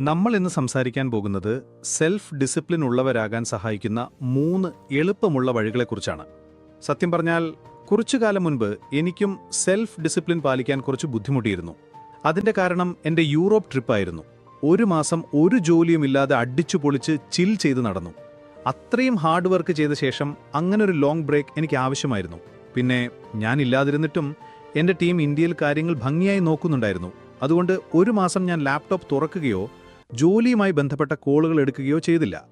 നമ്മൾ ഇന്ന് സംസാരിക്കാൻ പോകുന്നത് സെൽഫ് ഡിസിപ്ലിൻ ഉള്ളവരാകാൻ സഹായിക്കുന്ന മൂന്ന് എളുപ്പമുള്ള വഴികളെക്കുറിച്ചാണ്. സത്യം പറഞ്ഞാൽ കുറച്ചു കാലം മുൻപ് എനിക്കും സെൽഫ് ഡിസിപ്ലിൻ പാലിക്കാൻ കുറച്ച് ബുദ്ധിമുട്ടിയിരുന്നു. അതിന്റെ കാരണം എന്റെ യൂറോപ്പ് ട്രിപ്പായിരുന്നു. ഒരു മാസം ഒരു ജോലിയും ഇല്ലാതെ അടിച്ചു പൊളിച്ച് ചിൽ ചെയ്ത് നടന്നു. അത്രയും ഹാർഡ് വർക്ക് ചെയ്ത ശേഷം അങ്ങനെ ഒരു ലോങ് ബ്രേക്ക് എനിക്ക് ആവശ്യമായിരുന്നു. പിന്നെ ഞാനില്ലാതിരുന്നിട്ടും എന്റെ ടീം ഇന്ത്യയിൽ കാര്യങ്ങൾ ഭംഗിയായി നോക്കുന്നുണ്ടായിരുന്നു. അതുകൊണ്ട് ഒരു മാസം ഞാൻ ലാപ്ടോപ്പ് തുറക്കുകയോ ജോലിയുമായി ബന്ധപ്പെട്ട കോളുകൾ എടുക്കുകയോ ചെയ്തില്ല.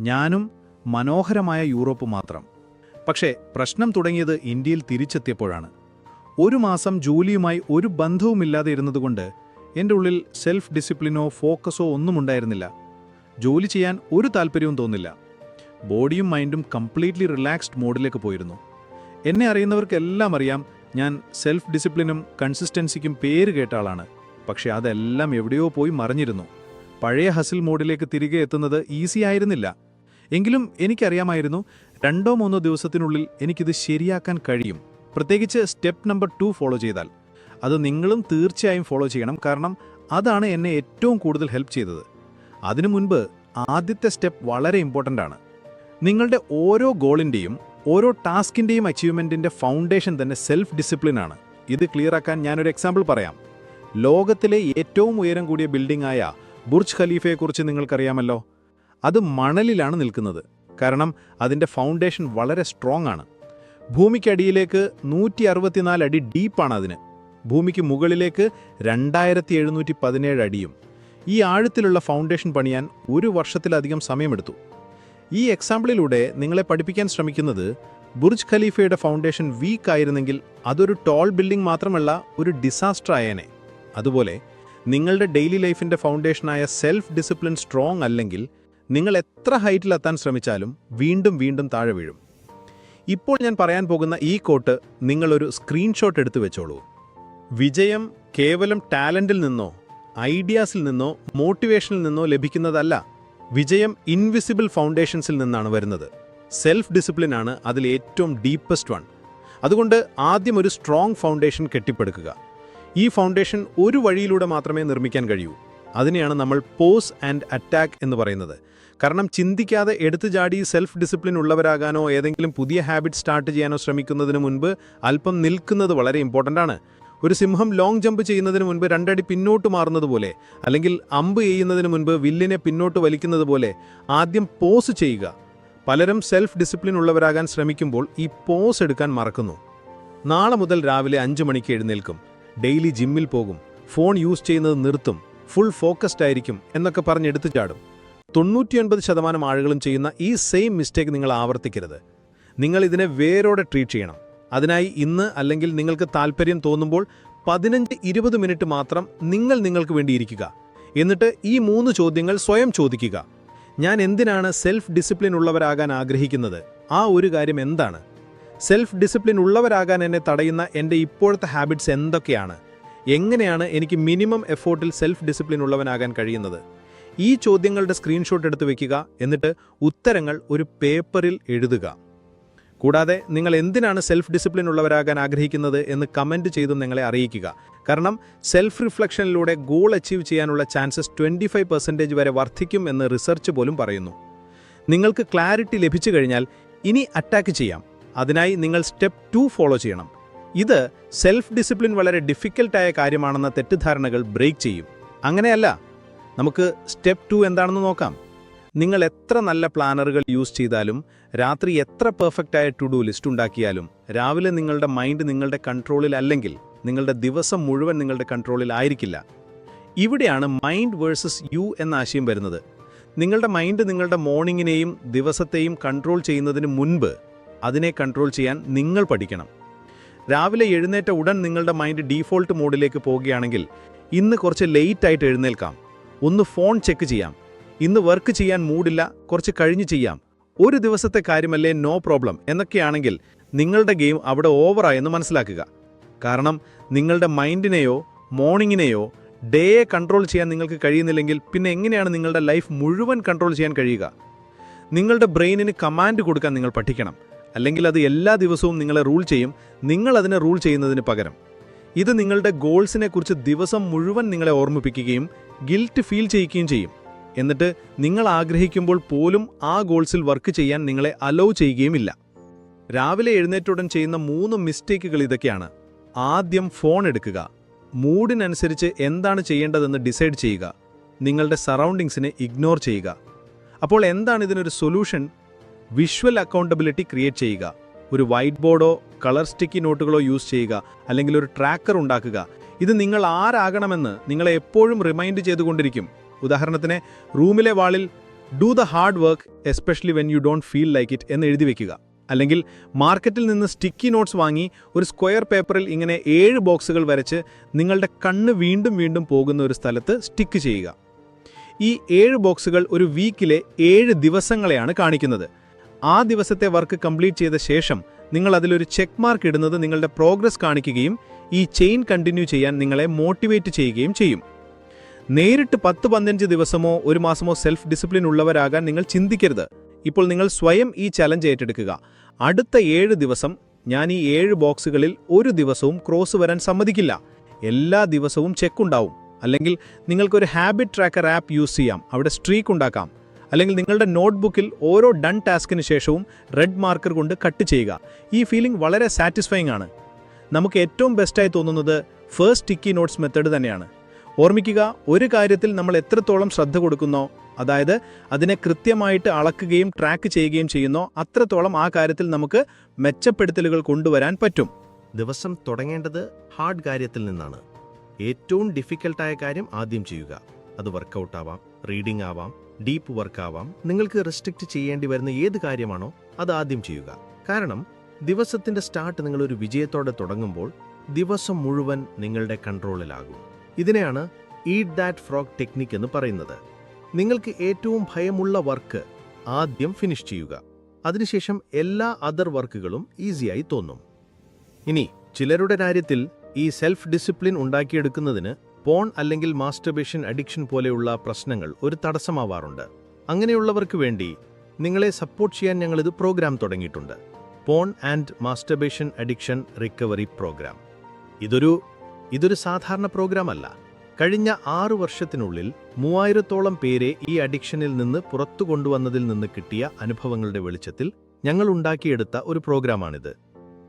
ഞാനും മനോഹരമായ യൂറോപ്പ് മാത്രം. പക്ഷേ പ്രശ്നം തുടങ്ങിയത് ഇന്ത്യയിൽ തിരിച്ചെത്തിയപ്പോഴാണ്. ഒരു മാസം ജോലിയുമായി ഒരു ബന്ധവുമില്ലാതെ ഇരുന്നതുകൊണ്ട് എന്റെ ഉള്ളിൽ സെൽഫ് ഡിസിപ്ലിനോ ഫോക്കസോ ഒന്നും ഉണ്ടായിരുന്നില്ല. ജോലി ചെയ്യാൻ ഒരു താല്പര്യവും തോന്നില്ല. ബോഡിയും മൈൻഡും കംപ്ലീറ്റ്ലി റിലാക്സ്ഡ് മോഡിലേക്ക് പോയിരുന്നു. എന്നെ അറിയുന്നവർക്കെല്ലാം അറിയാം ഞാൻ സെൽഫ് ഡിസിപ്ലിനും കൺസിസ്റ്റൻസിക്കും പേര് കേട്ട ആളാണ്. പക്ഷേ അതെല്ലാം എവിടെയോ പോയി മറിഞ്ഞിരുന്നു. പഴയ ഹസിൽ മോഡിലേക്ക് തിരികെ എത്തുന്നത് ഈസി ആയിരുന്നില്ല. എങ്കിലും എനിക്കറിയാമായിരുന്നു രണ്ടോ മൂന്നോ ദിവസത്തിനുള്ളിൽ എനിക്കിത് ശരിയാക്കാൻ കഴിയും. പ്രത്യേകിച്ച് സ്റ്റെപ്പ് നമ്പർ ടു ഫോളോ ചെയ്താൽ. അത് നിങ്ങളും തീർച്ചയായും ഫോളോ ചെയ്യണം കാരണം അതാണ് എന്നെ ഏറ്റവും കൂടുതൽ ഹെൽപ്പ് ചെയ്തത്. അതിനു മുൻപ് ആദ്യത്തെ സ്റ്റെപ്പ് വളരെ ഇമ്പോർട്ടന്റ് ആണ്. നിങ്ങളുടെ ഓരോ ഗോളിന്റെയും ഓരോ ടാസ്കിന്റെയും അച്ചീവ്മെന്റിന്റെ ഫൗണ്ടേഷൻ തന്നെ സെൽഫ് ഡിസിപ്ലിൻ ആണ്. ഇത് ക്ലിയർ ആക്കാൻ ഞാനൊരു എക്സാമ്പിൾ പറയാം. ലോകത്തിലെ ഏറ്റവും ഉയരം കൂടിയ ബിൽഡിംഗ് ആയ ബുർജ് ഖലീഫയെക്കുറിച്ച് നിങ്ങൾക്കറിയാമല്ലോ. അത് മണലിലാണ് നിൽക്കുന്നത്. കാരണം അതിന്റെ ഫൗണ്ടേഷൻ വളരെ സ്ട്രോങ് ആണ് ഭൂമിക്കടിയിലേക്ക് നൂറ്റി അറുപത്തിനാല് അടി ഡീപ്പാണ് അതിന് ഭൂമിക്ക് മുകളിലേക്ക് രണ്ടായിരത്തി എഴുന്നൂറ്റി പതിനേഴ് അടിയും. ഈ ആഴത്തിലുള്ള ഫൗണ്ടേഷൻ പണിയാൻ ഒരു വർഷത്തിലധികം സമയമെടുത്തു. ഈ എക്സാമ്പിളിലൂടെ നിങ്ങളെ പഠിപ്പിക്കാൻ ശ്രമിക്കുന്നത് ബുർജ് ഖലീഫയുടെ ഫൗണ്ടേഷൻ വീക്ക് ആയിരുന്നെങ്കിൽ അതൊരു ടോൾ ബിൽഡിംഗ് മാത്രമല്ല ഒരു ഡിസാസ്റ്റർ ആയേനെ. അതുപോലെ നിങ്ങളുടെ ഡെയിലി ലൈഫിന്റെ ഫൗണ്ടേഷനായ സെൽഫ് ഡിസിപ്ലിൻ സ്ട്രോങ് അല്ലെങ്കിൽ നിങ്ങൾ എത്ര ഹൈറ്റിലെത്താൻ ശ്രമിച്ചാലും വീണ്ടും വീണ്ടും താഴെ വീഴും. ഇപ്പോൾ ഞാൻ പറയാൻ പോകുന്ന ഈ കോട്ട് നിങ്ങളൊരു സ്ക്രീൻഷോട്ട് എടുത്തു വെച്ചോളൂ. വിജയം കേവലം ടാലന്റിൽ നിന്നോ ഐഡിയാസിൽ നിന്നോ മോട്ടിവേഷനിൽ നിന്നോ ലഭിക്കുന്നതല്ല. വിജയം ഇൻവിസിബിൾ ഫൗണ്ടേഷൻസിൽ നിന്നാണ് വരുന്നത്. സെൽഫ് ഡിസിപ്ലിൻ ആണ് അതിൽ ഏറ്റവും ഡീപ്പസ്റ്റ് വൺ. അതുകൊണ്ട് ആദ്യം ഒരു സ്ട്രോങ് ഫൗണ്ടേഷൻ കെട്ടിപ്പടുക്കുക. ഈ ഫൗണ്ടേഷൻ ഒരു വഴിയിലൂടെ മാത്രമേ നിർമ്മിക്കാൻ കഴിയൂ. അതിനെയാണ് നമ്മൾ പോസ് ആൻഡ് അറ്റാക്ക് എന്ന് പറയുന്നത്. കാരണം ചിന്തിക്കാതെ എടുത്തു ചാടി സെൽഫ് ഡിസിപ്ലിൻ ഉള്ളവരാകാനോ ഏതെങ്കിലും പുതിയ ഹാബിറ്റ് സ്റ്റാർട്ട് ചെയ്യാനോ ശ്രമിക്കുന്നതിന് മുൻപ് അല്പം നിൽക്കുന്നത് വളരെ ഇമ്പോർട്ടന്റ് ആണ്. ഒരു സിംഹം ലോങ് ജമ്പ് ചെയ്യുന്നതിന് മുൻപ് രണ്ടടി പിന്നോട്ട് മാറുന്നത് പോലെ അല്ലെങ്കിൽ അമ്പ് ചെയ്യുന്നതിന് മുൻപ് വില്ലിനെ പിന്നോട്ട് വലിക്കുന്നത് പോലെ ആദ്യം പോസ് ചെയ്യുക. പലരും സെൽഫ് ഡിസിപ്ലിൻ ഉള്ളവരാകാൻ ശ്രമിക്കുമ്പോൾ ഈ പോസ് എടുക്കാൻ മറക്കുന്നു. നാളെ മുതൽ രാവിലെ അഞ്ച് മണിക്ക് എഴുന്നേൽക്കും. ഡെയിലി ജിമ്മിൽ പോകും. ഫോൺ യൂസ് ചെയ്യുന്നത് നിർത്തും. ഫുൾ ഫോക്കസ്ഡ് ആയിരിക്കും എന്നൊക്കെ പറഞ്ഞ് എടുത്തു ചാടും. തൊണ്ണൂറ്റിയൊൻപത് ശതമാനം ആളുകളും ചെയ്യുന്ന ഈ സെയിം മിസ്റ്റേക്ക് നിങ്ങൾ ആവർത്തിക്കരുത്. നിങ്ങൾ ഇതിനെ വേരോടെ ട്രീറ്റ് ചെയ്യണം. അതിനായി ഇന്ന് അല്ലെങ്കിൽ നിങ്ങൾക്ക് താല്പര്യം തോന്നുമ്പോൾ പതിനഞ്ച് ഇരുപത് മിനിറ്റ് മാത്രം നിങ്ങൾ നിങ്ങൾക്ക് വേണ്ടി ഇരിക്കുക. എന്നിട്ട് ഈ മൂന്ന് ചോദ്യങ്ങൾ സ്വയം ചോദിക്കുക. ഞാൻ എന്തിനാണ് സെൽഫ് ഡിസിപ്ലിൻ ഉള്ളവരാകാൻ ആഗ്രഹിക്കുന്നത്? ആ ഒരു കാര്യം എന്താണ്? സെൽഫ് ഡിസിപ്ലിൻ ഉള്ളവരാകാൻ എന്നെ തടയുന്ന എന്റെ ഇപ്പോഴത്തെ ഹാബിറ്റ്സ് എന്തൊക്കെയാണ്? എങ്ങനെയാണ് എനിക്ക് മിനിമം എഫോർട്ടിൽ സെൽഫ് ഡിസിപ്ലിൻ ഉള്ളവനാകാൻ കഴിയുന്നത്? ഈ ചോദ്യങ്ങളുടെ സ്ക്രീൻഷോട്ട് എടുത്ത് വയ്ക്കുക എന്നിട്ട് ഉത്തരങ്ങൾ ഒരു പേപ്പറിൽ എഴുതുക. കൂടാതെ നിങ്ങൾ എന്തിനാണ് സെൽഫ് ഡിസിപ്ലിൻ ഉള്ളവരാകാൻ ആഗ്രഹിക്കുന്നത് എന്ന് കമന്റ് ചെയ്തും നിങ്ങളെ അറിയിക്കുക. കാരണം സെൽഫ് റിഫ്ലക്ഷനിലൂടെ ഗോൾ അച്ചീവ് ചെയ്യാനുള്ള ചാൻസസ് ട്വന്റി ഫൈവ് പെർസെന്റേജ് വരെ വർദ്ധിക്കും എന്ന് റിസർച്ച് പോലും പറയുന്നു. നിങ്ങൾക്ക് ക്ലാരിറ്റി ലഭിച്ചു കഴിഞ്ഞാൽ ഇനി അറ്റാക്ക് ചെയ്യാം. അതിനായി നിങ്ങൾ സ്റ്റെപ്പ് ടു ഫോളോ ചെയ്യണം. ഇത് സെൽഫ് ഡിസിപ്ലിൻ വളരെ ഡിഫിക്കൽട്ടായ കാര്യമാണെന്ന തെറ്റിദ്ധാരണകൾ ബ്രേക്ക് ചെയ്യും. അങ്ങനെയല്ല നമുക്ക് സ്റ്റെപ്പ് ടു എന്താണെന്ന് നോക്കാം. നിങ്ങൾ എത്ര നല്ല പ്ലാനറുകൾ യൂസ് ചെയ്താലും രാത്രി എത്ര പെർഫെക്റ്റായ ടു ഡു ലിസ്റ്റ് ഉണ്ടാക്കിയാലും രാവിലെ നിങ്ങളുടെ മൈൻഡ് നിങ്ങളുടെ കൺട്രോളിൽ അല്ലെങ്കിൽ നിങ്ങളുടെ ദിവസം മുഴുവൻ നിങ്ങളുടെ കൺട്രോളിൽ ആയിരിക്കില്ല. ഇവിടെയാണ് മൈൻഡ് വേഴ്സസ് യു എന്ന ആശയം വരുന്നത്. നിങ്ങളുടെ മൈൻഡ് നിങ്ങളുടെ മോർണിംഗിനെയും ദിവസത്തെയും കൺട്രോൾ ചെയ്യുന്നതിന് മുൻപ് അതിനെ കൺട്രോൾ ചെയ്യാൻ നിങ്ങൾ പഠിക്കണം. രാവിലെ എഴുന്നേറ്റ ഉടൻ നിങ്ങളുടെ മൈൻഡ് ഡീഫോൾട്ട് മോഡിലേക്ക് പോവുകയാണെങ്കിൽ ഇന്ന് കുറച്ച് ലേറ്റ് ആയിട്ട് എഴുന്നേൽക്കാം. ഒന്ന് ഫോൺ ചെക്ക് ചെയ്യാം. ഇന്ന് വർക്ക് ചെയ്യാൻ മൂഡില്ല കുറച്ച് കഴിഞ്ഞ് ചെയ്യാം. ഒരു ദിവസത്തെ കാര്യമല്ലേ നോ പ്രോബ്ലം എന്നൊക്കെയാണെങ്കിൽ നിങ്ങളുടെ ഗെയിം അവിടെ ഓവറായെന്ന് മനസ്സിലാക്കുക. കാരണം നിങ്ങളുടെ മൈൻഡിനെയോ മോർണിംഗിനെയോ ഡേയെ കൺട്രോൾ ചെയ്യാൻ നിങ്ങൾക്ക് കഴിയുന്നില്ലെങ്കിൽ പിന്നെ എങ്ങനെയാണ് നിങ്ങളുടെ ലൈഫ് മുഴുവൻ കൺട്രോൾ ചെയ്യാൻ കഴിയുക? നിങ്ങളുടെ ബ്രെയിനിന് കമാൻഡ് കൊടുക്കാൻ നിങ്ങൾ പഠിക്കണം. അല്ലെങ്കിൽ അത് എല്ലാ ദിവസവും നിങ്ങളെ റൂൾ ചെയ്യും. നിങ്ങൾ അതിനെ റൂൾ ചെയ്യുന്നതിന് പകരം. ഇത് നിങ്ങളുടെ ഗോൾസിനെ കുറിച്ച് ദിവസം മുഴുവൻ നിങ്ങളെ ഓർമ്മിപ്പിക്കുകയും ഗിൽറ്റ് ഫീൽ ചെയ്യിക്കുകയും ചെയ്യും. എന്നിട്ട് നിങ്ങൾ ആഗ്രഹിക്കുമ്പോൾ പോലും ആ ഗോൾസിൽ വർക്ക് ചെയ്യാൻ നിങ്ങളെ അലോ ചെയ്യുകയുമില്ല. രാവിലെ എഴുന്നേറ്റുടൻ ചെയ്യുന്ന മൂന്ന് മിസ്റ്റേക്കുകൾ ഇതൊക്കെയാണ്. ആദ്യം ഫോൺ എടുക്കുക. മൂഡിനനുസരിച്ച് എന്താണ് ചെയ്യേണ്ടതെന്ന് ഡിസൈഡ് ചെയ്യുക. നിങ്ങളുടെ സറൗണ്ടിങ്സിനെ ഇഗ്നോർ ചെയ്യുക. അപ്പോൾ എന്താണ് ഇതിനൊരു സൊല്യൂഷൻ വിഷ്വൽ അക്കൗണ്ടബിലിറ്റി ക്രിയേറ്റ് ചെയ്യുക. ഒരു വൈറ്റ് ബോർഡോ കളർ സ്റ്റിക്കി നോട്ടുകളോ യൂസ് ചെയ്യുക. അല്ലെങ്കിൽ ഒരു ട്രാക്കർ ഉണ്ടാക്കുക. ഇത് നിങ്ങൾ ആരാകണമെന്ന് നിങ്ങളെ എപ്പോഴും റിമൈൻഡ് ചെയ്തുകൊണ്ടിരിക്കും. ഉദാഹരണത്തിന് റൂമിലെ വാളിൽ do the hard work especially when you don't feel like it എന്ന് എഴുതി വെക്കുക. അല്ലെങ്കിൽ മാർക്കറ്റിൽ നിന്ന് സ്റ്റിക്കി നോട്ട്സ് വാങ്ങി ഒരു സ്ക്വയർ പേപ്പറിൽ ഇങ്ങനെ ഏഴ് ബോക്സുകൾ വരച്ച് നിങ്ങളുടെ കണ്ണ് വീണ്ടും വീണ്ടും പോകുന്ന ഒരു സ്ഥലത്ത് സ്റ്റിക്ക് ചെയ്യുക. ഈ ഏഴ് ബോക്സുകൾ ഒരു വീക്കിലെ ഏഴ് ദിവസങ്ങളെയാണ് കാണിക്കുന്നത്. ആ ദിവസത്തെ വർക്ക് കംപ്ലീറ്റ് ചെയ്ത ശേഷം നിങ്ങൾ അതിലൊരു ചെക്ക് മാർക്ക് ഇടുന്നത് നിങ്ങളുടെ പ്രോഗ്രസ് കാണിക്കുകയും ഈ ചെയിൻ കണ്ടിന്യൂ ചെയ്യാൻ നിങ്ങളെ മോട്ടിവേറ്റ് ചെയ്യുകയും ചെയ്യും. നേരിട്ട് പത്ത് പതിനഞ്ച് ദിവസമോ ഒരു മാസമോ സെൽഫ് ഡിസിപ്ലിൻ ഉള്ളവരാകാൻ നിങ്ങൾ ചിന്തിക്കരുത്. ഇപ്പോൾ നിങ്ങൾ സ്വയം ഈ ചലഞ്ച് ഏറ്റെടുക്കുക. അടുത്ത ഏഴ് ദിവസം ഞാൻ ഈ ഏഴ് ബോക്സുകളിൽ ഒരു ദിവസവും ക്രോസ് വരാൻ സമ്മതിക്കില്ല. എല്ലാ ദിവസവും ചെക്ക് ഉണ്ടാവും. അല്ലെങ്കിൽ നിങ്ങൾക്കൊരു ഹാബിറ്റ് ട്രാക്കർ ആപ്പ് യൂസ് ചെയ്യാം. അവിടെ സ്ട്രീക്ക് ഉണ്ടാക്കാം. അല്ലെങ്കിൽ നിങ്ങളുടെ നോട്ട്ബുക്കിൽ ഓരോ ഡൺ ടാസ്കിന് ശേഷവും റെഡ് മാർക്കർ കൊണ്ട് കട്ട് ചെയ്യുക. ഈ ഫീലിംഗ് വളരെ സാറ്റിസ്ഫൈങ് ആണ്. നമുക്ക് ഏറ്റവും ബെസ്റ്റായി തോന്നുന്നത് ഫേസ്റ്റ് ടിക്കി നോട്ട്സ് മെത്തേഡ് തന്നെയാണ്. ഓർമ്മിക്കുക ഒരു കാര്യത്തിൽ നമ്മൾ എത്രത്തോളം ശ്രദ്ധ കൊടുക്കുന്നോ അതായത് അതിനെ കൃത്യമായിട്ട് അളക്കുകയും ട്രാക്ക് ചെയ്യുകയും ചെയ്യുന്നോ അത്രത്തോളം ആ കാര്യത്തിൽ നമുക്ക് മെച്ചപ്പെടുത്തലുകൾ കൊണ്ടുവരാൻ പറ്റും. ദിവസം തുടങ്ങേണ്ടത് ഹാർഡ് കാര്യത്തിൽ നിന്നാണ്. ഏറ്റവും ഡിഫിക്കൽട്ടായ കാര്യം ആദ്യം ചെയ്യുക. അത് വർക്കൗട്ട് ആവാം റീഡിംഗ് ആവാം ഡീപ്പ് വർക്ക് ആവാം നിങ്ങൾക്ക് റെസ്ട്രിക്റ്റ് ചെയ്യേണ്ടി വരുന്ന ഏത് കാര്യമാണോ അത് ആദ്യം ചെയ്യുക. കാരണം ദിവസത്തിന്റെ സ്റ്റാർട്ട് നിങ്ങൾ ഒരു വിജയത്തോടെ തുടങ്ങുമ്പോൾ ദിവസം മുഴുവൻ നിങ്ങളുടെ കൺട്രോളിലാകും. ഇതിനെയാണ് ഈറ്റ് ദാറ്റ് ഫ്രോഗ് ടെക്നിക് എന്ന് പറയുന്നത്. നിങ്ങൾക്ക് ഏറ്റവും ഭയമുള്ള വർക്ക് ആദ്യം ഫിനിഷ് ചെയ്യുക. അതിനുശേഷം എല്ലാ അതർ വർക്കുകളും ഈസിയായി തോന്നും. ഇനി ചിലരുടെ കാര്യത്തിൽ ഈ സെൽഫ് ഡിസിപ്ലിൻ ഉണ്ടാക്കിയെടുക്കുന്നതിന് പോൺ അല്ലെങ്കിൽ മാസ്റ്റർബേഷൻ അഡിക്ഷൻ പോലെയുള്ള പ്രശ്നങ്ങൾ ഒരു തടസ്സമാവാറുണ്ട്. അങ്ങനെയുള്ളവർക്ക് വേണ്ടി നിങ്ങളെ സപ്പോർട്ട് ചെയ്യാൻ ഞങ്ങളിത് പ്രോഗ്രാം തുടങ്ങിയിട്ടുണ്ട്. Porn and masturbation addiction recovery program. ഇതൊരു ഇതൊരു സാധാരണ പ്രോഗ്രാം അല്ല കഴിഞ്ഞ ആറു വർഷത്തിനുള്ളിൽ മൂവായിരത്തോളം പേരെ ഈ അഡിക്ഷനിൽ നിന്ന് പുറത്തു കൊണ്ടുവന്നതിൽ നിന്ന് കിട്ടിയ അനുഭവങ്ങളുടെ വെളിച്ചത്തിൽ ഞങ്ങൾ ഉണ്ടാക്കിയെടുത്ത ഒരു പ്രോഗ്രാമാണിത്.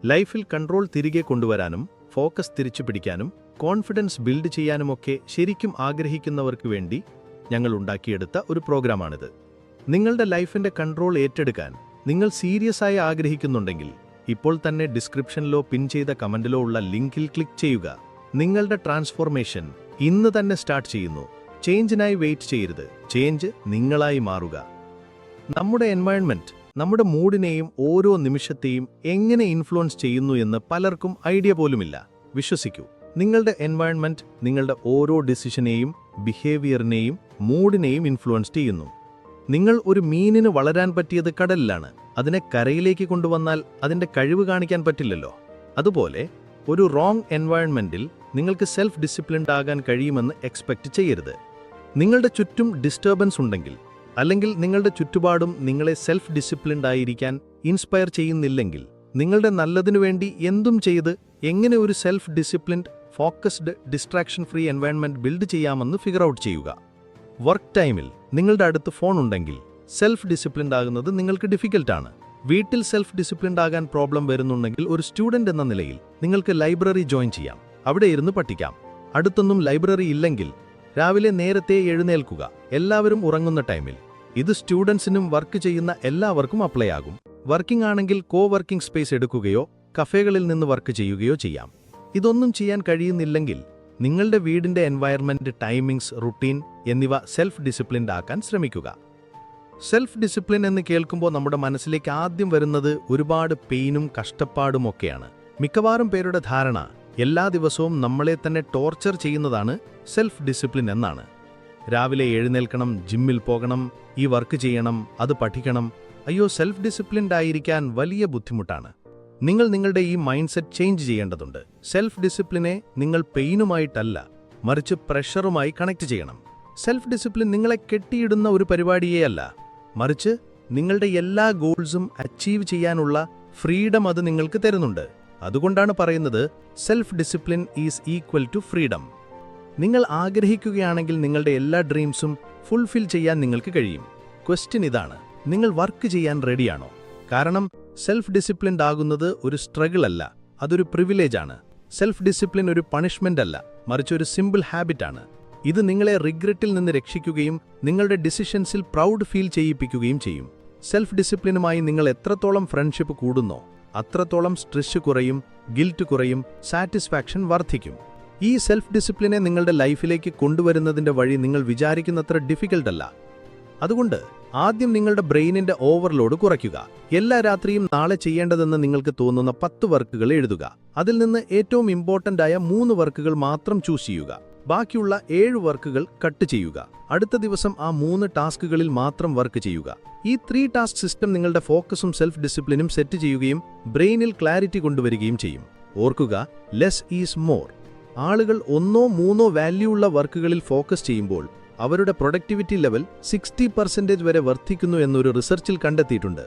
ലൈഫിൽ കൺട്രോൾ തിരികെ കൊണ്ടുവരാനും ഫോക്കസ് തിരിച്ചു പിടിക്കാനും കോൺഫിഡൻസ് ബിൽഡ് ചെയ്യാനുമൊക്കെ ശരിക്കും ആഗ്രഹിക്കുന്നവർക്ക് വേണ്ടി ഞങ്ങൾ ഉണ്ടാക്കിയെടുത്ത ഒരു പ്രോഗ്രാമാണിത്. നിങ്ങളുടെ ലൈഫിന്റെ കൺട്രോൾ ഏറ്റെടുക്കാൻ നിങ്ങൾ സീരിയസ് ആയി ആഗ്രഹിക്കുന്നുണ്ടെങ്കിൽ ഇപ്പോൾ തന്നെ ഡിസ്ക്രിപ്ഷനിലോ പിൻ ചെയ്ത കമന്റിലോ ഉള്ള ലിങ്കിൽ ക്ലിക്ക് ചെയ്യുക. നിങ്ങളുടെ ട്രാൻസ്ഫോർമേഷൻ ഇന്ന് തന്നെ സ്റ്റാർട്ട് ചെയ്യുന്നു. ചേഞ്ചിനായി വെയിറ്റ് ചെയ്യരുത്. ചേഞ്ച് നിങ്ങളായി മാറുക. നമ്മുടെ എൻവയൺമെന്റ് നമ്മുടെ മൂഡിനെയും ഓരോ നിമിഷത്തെയും എങ്ങനെ ഇൻഫ്ലുവൻസ് ചെയ്യുന്നു എന്ന് പലർക്കും ഐഡിയ പോലുമില്ല. വിശ്വസിക്കൂ. നിങ്ങളുടെ എൻവയൺമെന്റ് നിങ്ങളുടെ ഓരോ ഡിസിഷനെയും ബിഹേവിയറിനെയും മൂഡിനെയും ഇൻഫ്ലുവൻസ് ചെയ്യുന്നു. നിങ്ങൾ ഒരു മീനിന് വളരാൻ പറ്റിയത് കടലിലാണ്. അതിനെ കരയിലേക്ക് കൊണ്ടുവന്നാൽ അതിന്റെ കഴിവ് കാണിക്കാൻ പറ്റില്ലല്ലോ. അതുപോലെ ഒരു റോങ് എൻവയൺമെന്റിൽ നിങ്ങൾക്ക് സെൽഫ് ഡിസിപ്ലിൻഡ് ആകാൻ കഴിയുമെന്ന് എക്സ്പെക്റ്റ് ചെയ്യരുത്. നിങ്ങളുടെ ചുറ്റും ഡിസ്റ്റർബൻസ് ഉണ്ടെങ്കിൽ അല്ലെങ്കിൽ നിങ്ങളുടെ ചുറ്റുപാടും നിങ്ങളെ സെൽഫ് ഡിസിപ്ലിൻഡ് ആയിരിക്കാൻ ഇൻസ്പയർ ചെയ്യുന്നില്ലെങ്കിൽ നിങ്ങളുടെ നല്ലതിനു വേണ്ടി എന്തും ചെയ്ത് എങ്ങനെ ഒരു self disciplined focused distraction free environment build ചെയ്യാമെന്ന് ഫിഗർ ഔട്ട് ചെയ്യുക. വർക്ക് ടൈമിൽ നിങ്ങളുടെ അടുത്ത് ഫോൺ ഉണ്ടെങ്കിൽ സെൽഫ് ഡിസിപ്ലിൻഡ് ആകുന്നത് നിങ്ങൾക്ക് ഡിഫിക്കൽട്ടാണ് വീട്ടിൽ സെൽഫ് ഡിസിപ്ലിൻഡ് ആകാൻ പ്രോബ്ലം വരുന്നുണ്ടെങ്കിൽ ഒരു സ്റ്റുഡന്റ് എന്ന നിലയിൽ നിങ്ങൾക്ക് ലൈബ്രറി ജോയിൻ ചെയ്യാം. അവിടെ ഇരുന്ന് പഠിക്കാം. അടുത്തൊന്നും ലൈബ്രറി ഇല്ലെങ്കിൽ രാവിലെ നേരത്തെ എഴുന്നേൽക്കുക. എല്ലാവരും ഉറങ്ങുന്ന ടൈമിൽ ഇത് സ്റ്റുഡൻസിനും വർക്ക് ചെയ്യുന്ന എല്ലാവർക്കും അപ്ലൈ ആകും. വർക്കിംഗ് ആണെങ്കിൽ കോ വർക്കിംഗ് സ്പേസ് എടുക്കുകയോ കഫേകളിൽ നിന്ന് വർക്ക് ചെയ്യുകയോ ചെയ്യാം. ഇതൊന്നും ചെയ്യാൻ കഴിയുന്നില്ലെങ്കിൽ നിങ്ങളുടെ വീടിന്റെ എൻവയർമെന്റ് ടൈമിങ്സ് റുട്ടീൻ എന്നിവ സെൽഫ് ഡിസിപ്ലിൻഡ് ആക്കാൻ ശ്രമിക്കുക. സെൽഫ് ഡിസിപ്ലിൻ എന്ന് കേൾക്കുമ്പോൾ നമ്മുടെ മനസ്സിലേക്ക് ആദ്യം വരുന്നത് ഒരുപാട് പെയിനും കഷ്ടപ്പാടും ഒക്കെയാണ്. മിക്കവാറും പേരുടെ ധാരണ എല്ലാ ദിവസവും നമ്മളെ തന്നെ ടോർച്ചർ ചെയ്യുന്നതാണ് സെൽഫ് ഡിസിപ്ലിൻ എന്നാണ്. രാവിലെ എഴുന്നേൽക്കണം ജിമ്മിൽ പോകണം ഈ വർക്ക് ചെയ്യണം അത് പഠിക്കണം. അയ്യോ സെൽഫ് ഡിസിപ്ലിൻഡ് ആയിരിക്കാൻ വലിയ ബുദ്ധിമുട്ടാണ്. നിങ്ങൾ നിങ്ങളുടെ ഈ മൈൻഡ് സെറ്റ് ചേഞ്ച് ചെയ്യേണ്ടതുണ്ട്. സെൽഫ് ഡിസിപ്ലിനെ നിങ്ങൾ പെയിനുമായിട്ടല്ല മറിച്ച് പ്രഷറുമായി കണക്ട് ചെയ്യണം. സെൽഫ് ഡിസിപ്ലിൻ നിങ്ങളെ കെട്ടിയിടുന്ന ഒരു പരിപാടിയേ അല്ല മറിച്ച് നിങ്ങളുടെ എല്ലാ ഗോൾസും അച്ചീവ് ചെയ്യാനുള്ള ഫ്രീഡം അത് നിങ്ങൾക്ക് തരുന്നുണ്ട്. അതുകൊണ്ടാണ് പറയുന്നത് self discipline is equal to freedom നിങ്ങൾ ആഗ്രഹിക്കുകയാണെങ്കിൽ നിങ്ങളുടെ എല്ലാ ഡ്രീംസും ഫുൾഫിൽ ചെയ്യാൻ നിങ്ങൾക്ക് കഴിയും. ക്വസ്റ്റ്യൻ ഇതാണ് നിങ്ങൾ വർക്ക് ചെയ്യാൻ റെഡിയാണോ കാരണം സെൽഫ് ഡിസിപ്ലിൻഡ് ആകുന്നത് ഒരു സ്ട്രഗിൾ അല്ല അതൊരു പ്രിവിലേജ് ആണ്. സെൽഫ് ഡിസിപ്ലിൻ ഒരു പണിഷ്മെന്റ് അല്ല മറിച്ച് ഒരു സിമ്പിൾ ഹാബിറ്റാണ് ഇത് നിങ്ങളെ റിഗ്രറ്റിൽ നിന്ന് രക്ഷിക്കുകയും നിങ്ങളുടെ ഡിസിഷൻസിൽ പ്രൗഡ് ഫീൽ ചെയ്യിപ്പിക്കുകയും ചെയ്യും. സെൽഫ് ഡിസിപ്ലിനുമായി നിങ്ങൾ എത്രത്തോളം ഫ്രണ്ട്ഷിപ്പ് കൂടുന്നോ അത്രത്തോളം സ്ട്രെസ് കുറയും ഗിൽറ്റ് കുറയും സാറ്റിസ്ഫാക്ഷൻ വർദ്ധിക്കും. ഈ സെൽഫ് ഡിസിപ്ലിനെ നിങ്ങളുടെ ലൈഫിലേക്ക് കൊണ്ടുവരുന്നതിന്റെ വഴി നിങ്ങൾ വിചാരിക്കുന്നത്ര ഡിഫിക്കൽട്ടല്ല അതുകൊണ്ട് ആദ്യം നിങ്ങളുടെ ബ്രെയിനിന്റെ ഓവർലോഡ് കുറയ്ക്കുക. എല്ലാ രാത്രിയും നാളെ ചെയ്യേണ്ടതെന്ന് നിങ്ങൾക്ക് തോന്നുന്ന പത്ത് വർക്കുകൾ എഴുതുക. അതിൽ നിന്ന് ഏറ്റവും ഇമ്പോർട്ടന്റ് ആയ മൂന്ന് വർക്കുകൾ മാത്രം ചൂസ് ചെയ്യുക. ബാക്കിയുള്ള ഏഴ് വർക്കുകൾ കട്ട് ചെയ്യുക. അടുത്ത ദിവസം ആ മൂന്ന് ടാസ്കുകളിൽ മാത്രം വർക്ക് ചെയ്യുക. ഈ ത്രീ ടാസ്ക് സിസ്റ്റം നിങ്ങളുടെ ഫോക്കസും സെൽഫ് ഡിസിപ്ലിനും സെറ്റ് ചെയ്യുകയും ബ്രെയിനിൽ ക്ലാരിറ്റി കൊണ്ടുവരികയും ചെയ്യും. ഓർക്കുക ലെസ് ഈസ് മോർ. ആളുകൾ ഒന്നോ മൂന്നോ വാല്യൂ ഉള്ള വർക്കുകളിൽ ഫോക്കസ് ചെയ്യുമ്പോൾ അവരുടെ പ്രൊഡക്ടിവിറ്റി ലെവൽ സിക്സ്റ്റി പെർസെന്റേജ് വരെ വർദ്ധിക്കുന്നു എന്നൊരു റിസർച്ചിൽ കണ്ടെത്തിയിട്ടുണ്ട്.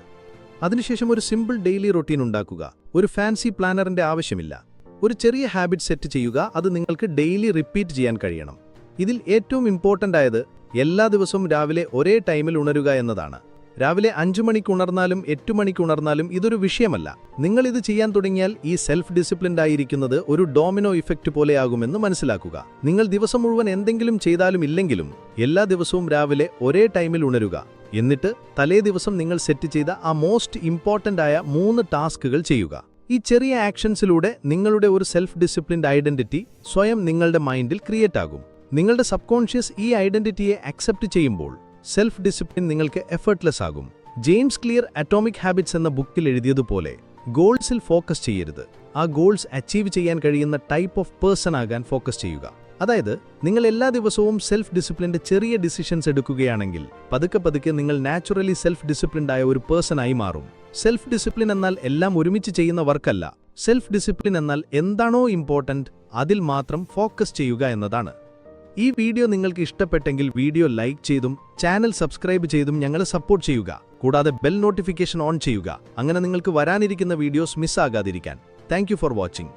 അതിനുശേഷം ഒരു സിമ്പിൾ ഡെയിലി റൊട്ടീൻ ഉണ്ടാക്കുക. ഒരു ഫാൻസി പ്ലാനറിന്റെ ആവശ്യമില്ല. ഒരു ചെറിയ ഹാബിറ്റ് സെറ്റ് ചെയ്യുക അത് നിങ്ങൾക്ക് ഡെയിലി റിപ്പീറ്റ് ചെയ്യാൻ കഴിയണം. ഇതിൽ ഏറ്റവും ഇമ്പോർട്ടന്റ് ആയത് എല്ലാ ദിവസവും രാവിലെ ഒരേ ടൈമിൽ ഉണരുക എന്നതാണ്. രാവിലെ അഞ്ചു മണിക്ക് ഉണർന്നാലും എട്ടു മണിക്ക് ഉണർന്നാലും ഇതൊരു വിഷയമല്ല. നിങ്ങൾ ഇത് ചെയ്യാൻ തുടങ്ങിയാൽ ഈ സെൽഫ് ഡിസിപ്ലിൻഡ് ആയിരിക്കുന്നത് ഒരു ഡോമിനോ ഇഫക്റ്റ് പോലെയാകുമെന്ന് മനസ്സിലാക്കുക. നിങ്ങൾ ദിവസം മുഴുവൻ എന്തെങ്കിലും ചെയ്താലും ഇല്ലെങ്കിലും എല്ലാ ദിവസവും രാവിലെ ഒരേ ടൈമിൽ ഉണരുക. എന്നിട്ട് തലേ ദിവസം നിങ്ങൾ സെറ്റ് ചെയ്ത ആ മോസ്റ്റ് ഇമ്പോർട്ടന്റ് ആയ മൂന്ന് ടാസ്കുകൾ ചെയ്യുക. ഈ ചെറിയ ആക്ഷൻസിലൂടെ നിങ്ങളുടെ ഒരു സെൽഫ് ഡിസിപ്ലിൻഡ് ഐഡന്റിറ്റി സ്വയം നിങ്ങളുടെ മൈൻഡിൽ ക്രിയേറ്റ് ആകും. നിങ്ങളുടെ സബ്കോൺഷ്യസ് ഈ ഐഡന്റിറ്റിയെ അക്സെപ്റ്റ് ചെയ്യുമ്പോൾ സെൽഫ് ഡിസിപ്ലിൻ നിങ്ങൾക്ക് എഫർട്ട്ലെസ് ആകും. ജെയിംസ് ക്ലിയർ അറ്റോമിക് ഹാബിറ്റ്സ് എന്ന ബുക്കിൽ എഴുതിയതുപോലെ ഗോൾസിൽ ഫോക്കസ് ചെയ്യരുത്. ആ ഗോൾസ് അച്ചീവ് ചെയ്യാൻ കഴിയുന്ന ടൈപ്പ് ഓഫ് പേഴ്സൺ ആകാൻ ഫോക്കസ് ചെയ്യുക. അതായത് നിങ്ങൾ എല്ലാ ദിവസവും സെൽഫ് ഡിസിപ്ലിന്റെ ചെറിയ ഡിസിഷൻസ് എടുക്കുകയാണെങ്കിൽ പതുക്കെ പതുക്കെ നിങ്ങൾ നാച്ചുറലി സെൽഫ് ഡിസിപ്ലിൻഡായ ഒരു പേഴ്സണായി മാറും. സെൽഫ് ഡിസിപ്ലിൻ എന്നാൽ എല്ലാം ഒരുമിച്ച് ചെയ്യുന്ന വർക്കല്ല സെൽഫ് ഡിസിപ്ലിൻ എന്നാൽ എന്താണോ ഇമ്പോർട്ടന്റ് അതിൽ മാത്രം ഫോക്കസ് ചെയ്യുക എന്നതാണ്. ഈ വീഡിയോ നിങ്ങൾക്ക് ഇഷ്ടപ്പെട്ടെങ്കിൽ വീഡിയോ ലൈക്ക് ചെയ്തും ചാനൽ സബ്സ്ക്രൈബ് ചെയ്തും ഞങ്ങളെ സപ്പോർട്ട് ചെയ്യുക. കൂടാതെ ബെൽ നോട്ടിഫിക്കേഷൻ ഓൺ ചെയ്യുക. അങ്ങനെ നിങ്ങൾക്ക് വരാനിരിക്കുന്ന വീഡിയോസ് മിസ്സാകാതിരിക്കാൻ താങ്ക് ഫോർ വാച്ചിങ്